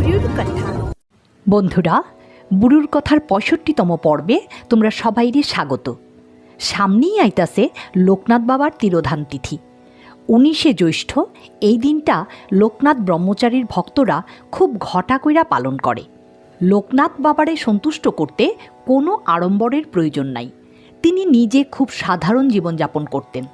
বুড়ির কথা। বন্ধুরা, বুড়ুর কথার পঁয়ষট্টিতম পর্বে তোমরা সবাইরে স্বাগত। সামনেই আইতাছে লোকনাথ বাবার তিরোধান তিথি। উনিশে জ্যৈষ্ঠ এই দিনটা লোকনাথ ব্রহ্মচারীর ভক্তরা খুব ঘটা কইরা পালন করে। লোকনাথ বাবারে সন্তুষ্ট করতে কোনো আড়ম্বরের প্রয়োজন নাই। তিনি নিজে খুব সাধারণ জীবনযাপন করতেন।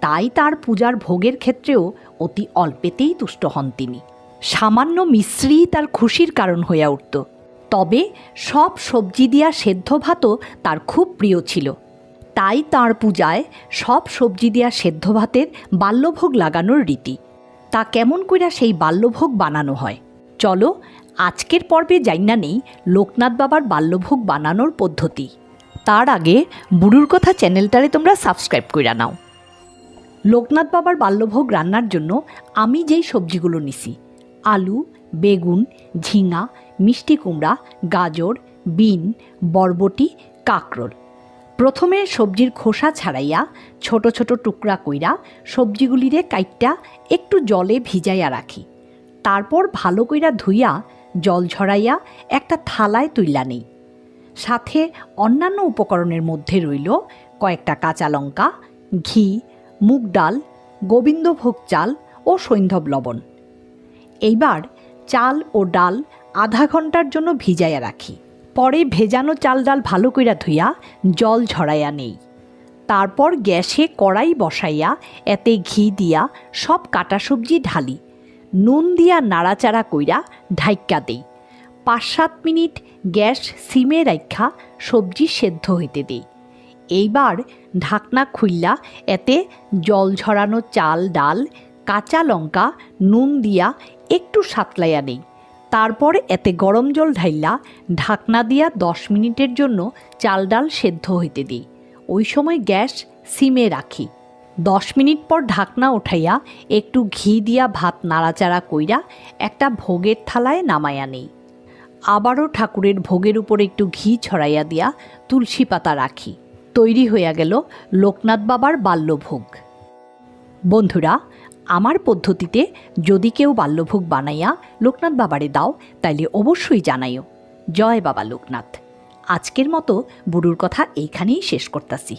তাই তার পূজার ভোগের ক্ষেত্রেও অতি অল্পেতেই তুষ্ট হন তিনি। সামান্য মিশ্রি তার খুশির কারণ হইয়া উঠত। তবে সব সবজি দিয়া সেদ্ধ ভাতও তার খুব প্রিয় ছিল। তাই তার পূজায় সব সবজি দিয়া সেদ্ধ ভাতের বাল্যভোগ লাগানোর রীতি। তা কেমন কইরা সেই বাল্যভোগ বানানো হয়? চলো, আজকের পর্বে জাইনা নেই লোকনাথ বাবার বাল্যভোগ বানানোর পদ্ধতি। তার আগে বুড়ুর কথা চ্যানেলটারে তোমরা সাবস্ক্রাইব কইরা নাও। লোকনাথ বাবার বাল্যভোগ রান্নার জন্য আমি যেই সবজিগুলো নিছি আলু, বেগুন, ঝিঙা, মিষ্টি কুমড়া, গাজর, বিন, বরবটি, কাকরোল। প্রথমে সবজির খোসা ছাড়াইয়া ছোট ছোট টুকরা কইরা সবজিগুলিরে কাইটটা একটু জলে ভিজাইয়া রাখি। তারপর ভালো কইরা ধুইয়া জল ঝরাইয়া একটা থালায় তুইলা নেই। সাথে অন্যান্য উপকরণের মধ্যে রইল কয়েকটা কাঁচা লঙ্কা, ঘি, মুগ ডাল, গোবিন্দভোগ চাল ও সৈন্ধব লবণ। এইবার চাল ও ডাল আধা ঘণ্টার জন্য ভিজাইয়া রাখি। পরে ভেজানো চাল ডাল ভালো কইরা ধুইয়া জল ঝরাইয়া নেই। তারপর গ্যাসে কড়াই বসাইয়া এতে ঘি দিয়া সব কাটা সবজি ঢালি। নুন দিয়া নাড়াচাড়া কইরা ঢাইক্কা দেই। পাঁচ সাত মিনিট গ্যাস সিমে রাখা সবজি সেদ্ধ হইতে দেই। এইবার ঢাকনা খুললা এতে জল ঝরানো চাল ডাল কাঁচা লঙ্কা, নুন দিয়া একটু সাতলাইয়া নেই। তারপর এতে গরম জল ঢাইলা, ঢাকনা দিয়া দশ মিনিটের জন্য চাল ডাল সেদ্ধ হইতে দিই। ওই সময় গ্যাস সিমে রাখি। দশ মিনিট পর ঢাকনা উঠাইয়া একটু ঘি দিয়া ভাত নাড়াচাড়া কইরা একটা ভোগের থালায় নামাইয়া নেই। আবারও ঠাকুরের ভোগের উপর একটু ঘি ছড়াইয়া দিয়া তুলসী পাতা রাখি। তৈরি হইয়া গেল লোকনাথ বাবার বাল্যভোগ। বন্ধুরা আমার পদ্ধতিতে যদি কেউ বাল্যভোগ বানাইয়া লোকনাথ বাবারে দাও, তাইলে অবশ্যই জানাইও। জয় বাবা লোকনাথ। আজকের মতো বুড়ুর কথা এইখানেই শেষ করতাছি।